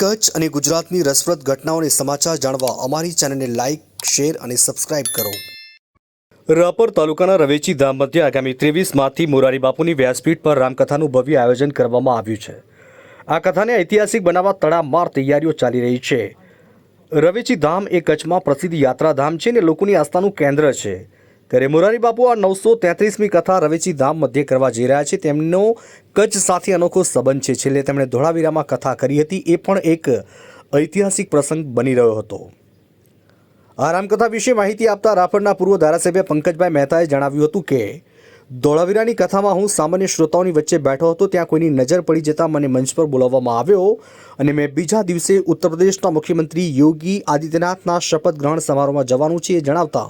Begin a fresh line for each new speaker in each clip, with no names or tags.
કચ્છ અને ગુજરાતની રસપ્રદ ઘટનાઓને સમાચાર જાણવા અમારી ચેનલને લાઇક, શેર અને સબસ્ક્રાઇબ કરો. રાપર તાલુકાના રવેચી ધામ મધ્યે આગામી ત્રેવીસ માર્ચથી મોરારી બાપુની વ્યાસપીઠ પર રામકથાનું ભવ્ય આયોજન કરવામાં આવ્યું છે. આ કથાને ઐતિહાસિક બનાવવા તડામાર તૈયારીઓ ચાલી રહી છે. રવેચી ધામ એ કચ્છમાં પ્રસિદ્ધ યાત્રાધામ છે અને લોકોની આસ્થાનું કેન્દ્ર છે. ત્યારે મોરારી બાપુ આ નવસો તેત્રીસમી કથા રવેચી ધામ મધ્યે કરવા જઈ રહ્યા છે. તેમનો કચ્છ સાથે અનોખો સંબંધ છે. છેલ્લે તેમણે ધોળાવીરામાં કથા કરી હતી. એ પણ એક ઐતિહાસિક પ્રસંગ બની રહ્યો હતો. આ રામકથા વિશે માહિતી આપતા રાપરના પૂર્વ ધારાસભ્ય પંકજભાઈ મહેતાએ જણાવ્યું હતું કે, ધોળાવીરાની કથામાં હું સામાન્ય શ્રોતાઓની વચ્ચે બેઠો હતો. ત્યાં કોઈની નજર પડી જતાં મને મંચ પર બોલાવવામાં આવ્યો અને મેં બીજા દિવસે ઉત્તર પ્રદેશના મુખ્યમંત્રી યોગી આદિત્યનાથના શપથ ગ્રહણ સમારોહમાં જવાનું છે એ જણાવતા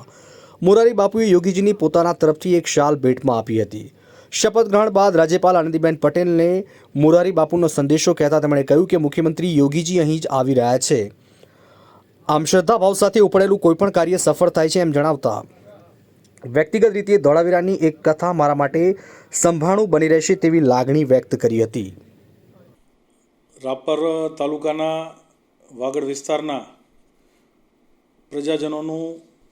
મોરારી બાપુએ યોગીજીની પોતાના તરફથી એક શાલ ભેટમાં આપી હતી. શપથ ગ્રહણ બાદ રાજ્યપાલ આનંદીબેન પટેલને મોરારી બાપુનો સંદેશો કહેતા તેમણે કહ્યું કે મુખ્યમંત્રી યોગીજી અહીં જ આવી રહ્યા છે. આમ શ્રદ્ધાભાવ સાથે ઉપડેલું કોઈપણ કાર્ય સફળ થાય છે એમ જણાવતા વ્યક્તિગત રીતે ધોળાવીરાની એક કથા મારા માટે સંભાળું બની રહેશે તેવી લાગણી વ્યક્ત કરી હતી.
રાપર તાલુકાના વાગડ વિસ્તારના પ્રજાજનોનું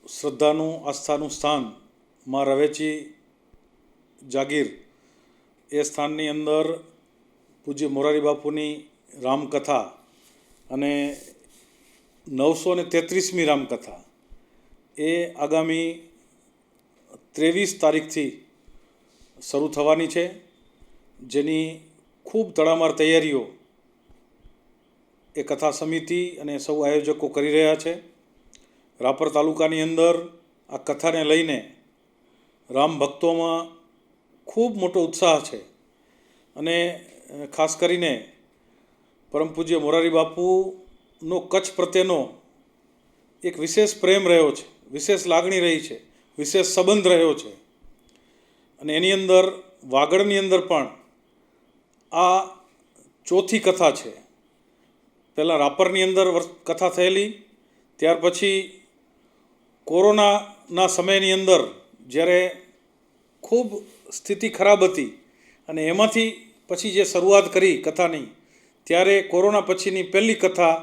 શ્રદ્ધાનું, આસ્થાનું સ્થાનમાં રવેચી જાગીર. એ સ્થાનની અંદર પૂજ્ય મોરારી બાપુની રામકથા અને નવસો ને તેત્રીસમી રામકથા. એ આગામી ત્રેવીસ તારીખથી શરૂ થવાની છે. જેની ખૂબ તડામાર તૈયારીઓ એ કથા સમિતિ અને સૌ આયોજકો કરી રહ્યા છે. રાપર તાલુકાની અંદર આ કથાને લઈને રામ ભક્તોમાં ખૂબ મોટો ઉત્સાહ છે. અને ખાસ કરીને પરમ પૂજ્ય મોરારી બાપુનો કચ્છ પ્રત્યેનો એક વિશેષ પ્રેમ રહ્યો છે, વિશેષ લાગણી રહી છે, વિશેષ સંબંધ રહ્યો છે. અને એની અંદર, વાગડની અંદર પણ આ ચોથી કથા છે. પહેલાં રાપરની અંદર કથા થયેલી, ત્યાર પછી કોરોનાના સમયની અંદર જ્યારે ખૂબ સ્થિતિ ખરાબ હતી અને એમાંથી પછી જે શરૂઆત કરી કથાની, ત્યારે કોરોના પછીની પહેલી કથા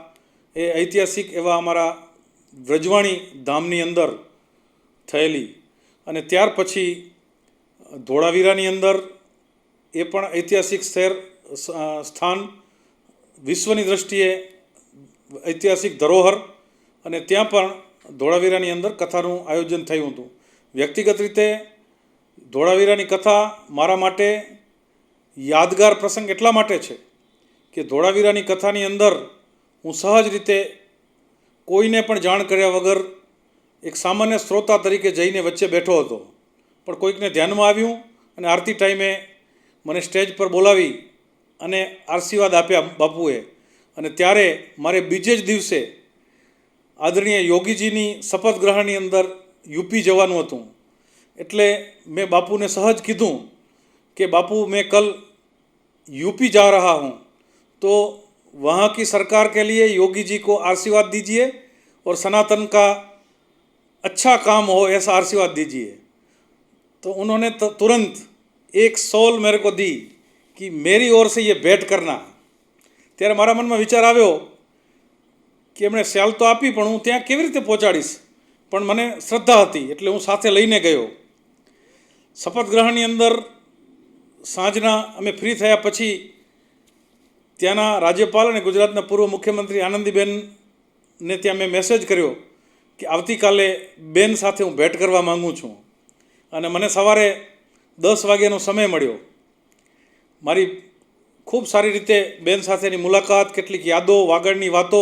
એ ઐતિહાસિક એવા અમારા વ્રજવાણી ધામની અંદર થયેલી. અને ત્યાર પછી ધોળાવીરાની અંદર એ પણ ઐતિહાસિક શહેર સ્થાન વિશ્વની દૃષ્ટિએ ઐતિહાસિક ધરોહર અને ત્યાં પણ ધોળાવીરાની અંદર કથાનું આયોજન થયું હતું. વ્યક્તિગત રીતે ધોળાવીરાની કથા મારા માટે યાદગાર પ્રસંગ એટલા માટે છે કે ધોળાવીરાની કથાની અંદર હું સહજ રીતે કોઈને પણ જાણ કર્યા વગર એક સામાન્ય શ્રોતા તરીકે જઈને વચ્ચે બેઠો હતો. પણ કોઈકને ધ્યાનમાં આવ્યું અને આરતી ટાઈમે મને સ્ટેજ પર બોલાવી અને આશીર્વાદ આપ્યા બાપુએ. અને ત્યારે મારે બીજે જ દિવસે આદરણીય યોગીજીની શપથ ગ્રહણની અંદર યુપી જવાનું હતું એટલે મેં બાપુને સહજ કીધું कि बापू मैं कल यूपी जा रहा हूँ तो वहाँ की सरकार के लिए योगी जी को आशीर्वाद दीजिए और सनातन का अच्छा काम हो ऐसा आशीर्वाद दीजिए तो उन्होंने त- तुरंत एक सौल मेरे को दी कि मेरी ओर से ये भेंट करना ત્યારે મારા મનમાં વિચાર આવ્યો કે એમણે સેલ તો આપી, પણ હું ત્યાં કેવી રીતે પહોંચાડીશ? પણ મને શ્રદ્ધા હતી, એટલે હું સાથે લઈને ગયો. શપથ ગ્રહણની અંદર સાંજના અમે ફ્રી થયા પછી ત્યાંના રાજ્યપાલ અને ગુજરાતના પૂર્વ મુખ્યમંત્રી આનંદીબેનને ત્યાં મેં મેસેજ કર્યો કે આવતીકાલે બેન સાથે હું ભેટ કરવા માગું છું. અને મને સવારે દસ વાગ્યાનો સમય મળ્યો. મારી ખૂબ સારી રીતે બેન સાથેની મુલાકાત, કેટલીક યાદો, વાગડની વાતો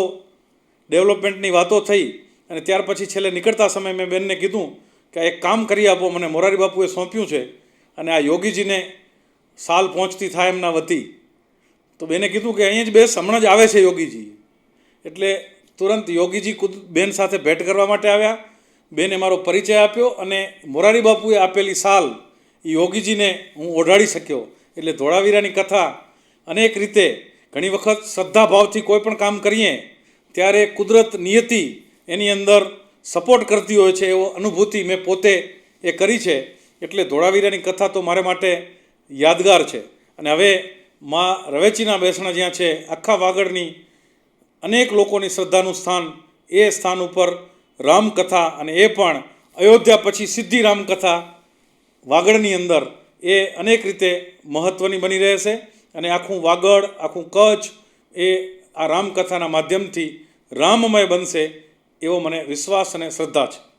ડેવલપમેન્ટની વાતો થઈ અને ત્યાર પછી છેલ્લે નીકળતા સમયે મેં બેનને કીધું કે એક કામ કરી આપો, મને મોરારી બાપુએ સોંપ્યું છે અને આ યોગીજીને સાલ પહોંચતી થાય એમના વતી. તો બેને કીધું કે અહીંયા જ બેસ, હમણાં જ આવે છે યોગીજી. એટલે તુરંત યોગીજી કુદ, બેન સાથે ભેટ કરવા માટે આવ્યા. બેને મારો પરિચય આપ્યો અને મોરારી બાપુએ આપેલી સાલ એ યોગીજીને હું ઓઢાડી શક્યો. એટલે ધોળાવીરાની કથા અનેક રીતે ઘણી વખત શ્રદ્ધાભાવથી કોઈ પણ કામ કરીએ ત્યારે કુદરત નિયતિ એની અંદર સપોર્ટ કરતી હોય છે એવો અનુભૂતિ મેં પોતે એ કરી છે. એટલે ધોળાવીરાની કથા તો મારે માટે યાદગાર છે. અને હવે મા રવેચીના બેસણા જ્યાં છે, આખા વાગડની અનેક લોકોની શ્રદ્ધાનું સ્થાન, એ સ્થાન ઉપર રામકથા અને એ પણ અયોધ્યા પછી સિદ્ધિ રામકથા વાગડની અંદર એ અનેક રીતે મહત્ત્વની બની રહેશે અને આખું વાગડ, આખું કચ્છ એ આ રામકથાના માધ્યમથી રામમય બનશે એવો મને વિશ્વાસ અને શ્રદ્ધા છે.